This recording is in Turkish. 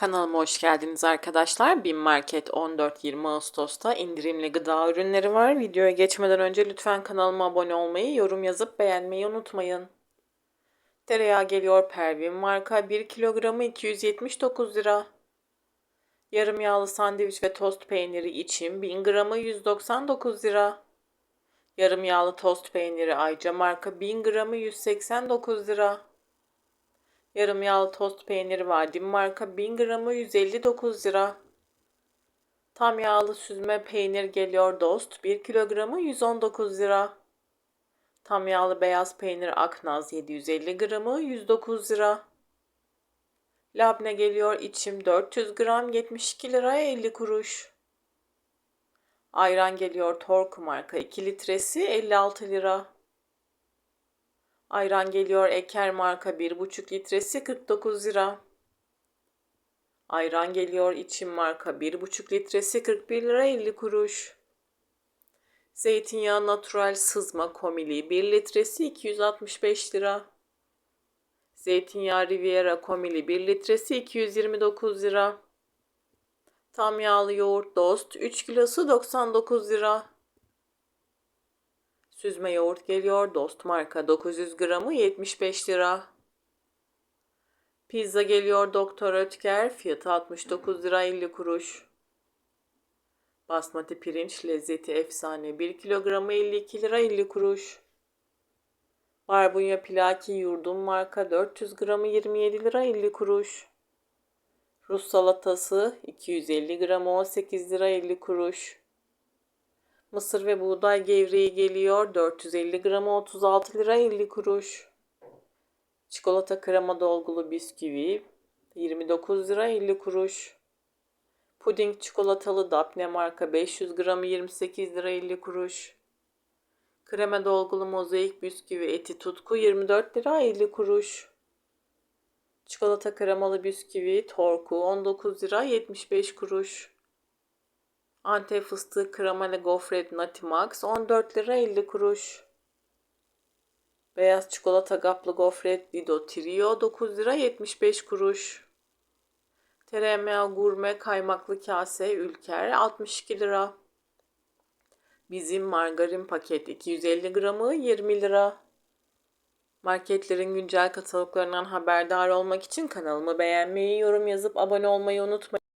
Kanalıma hoş geldiniz arkadaşlar. Bin Market 14-20 Ağustos'ta indirimli gıda ürünleri var. Videoya geçmeden önce lütfen kanalıma abone olmayı, yorum yazıp beğenmeyi unutmayın. Tereyağı geliyor Pervin marka 1 kilogramı 279 lira. Yarım yağlı sandviç ve tost peyniri için 1000 gramı 199 lira. Yarım yağlı tost peyniri Ayca marka 1000 gramı 189 lira. Yarım yağlı tost peyniri Vadim marka 1000 gramı 159 lira. Tam yağlı süzme peynir geliyor Dost 1 kilogramı 119 lira. Tam yağlı beyaz peynir Aknaz 750 gramı 109 lira. Labne geliyor içim 400 gram 72 liraya 50 kuruş. Ayran geliyor Tork marka 2 litresi 56 lira. Ayran geliyor Eker marka 1,5 litresi 49 lira. Ayran geliyor içim marka 1,5 litresi 41 lira 50 kuruş. Zeytinyağı natural sızma komili 1 litresi 265 lira. Zeytinyağı Riviera komili 1 litresi 229 lira. Tam yağlı yoğurt Dost 3 kilosu 99 lira. Süzme yoğurt geliyor. Dost marka 900 gramı 75 lira. Pizza geliyor Doktor Ötker. Fiyatı 69 lira 50 kuruş. Basmati pirinç lezzeti efsane 1 kilogramı 52 lira 50 kuruş. Barbunya plaki yurdum marka 400 gramı 27 lira 50 kuruş. Rus salatası 250 gramı 18 lira 50 kuruş. Mısır ve buğday gevreği geliyor. 450 gramı 36 lira 50 kuruş. Çikolata krema dolgulu bisküvi 29 lira 50 kuruş. Puding çikolatalı Dapne marka 500 gramı 28 lira 50 kuruş. Krema dolgulu mozaik bisküvi eti tutku 24 lira 50 kuruş. Çikolata kremalı bisküvi torku 19 lira 75 kuruş. Antep fıstığı kremalı gofret Nati Max 14 lira 50 kuruş. Beyaz çikolata kaplı gofret Dido Trio 9 lira 75 kuruş. Tereyağı gurme kaymaklı kase Ülker 62 lira. Bizim margarin paket 250 gramı 20 lira. Marketlerin güncel kataloglarından haberdar olmak için kanalımı beğenmeyi, yorum yazıp abone olmayı unutmayın.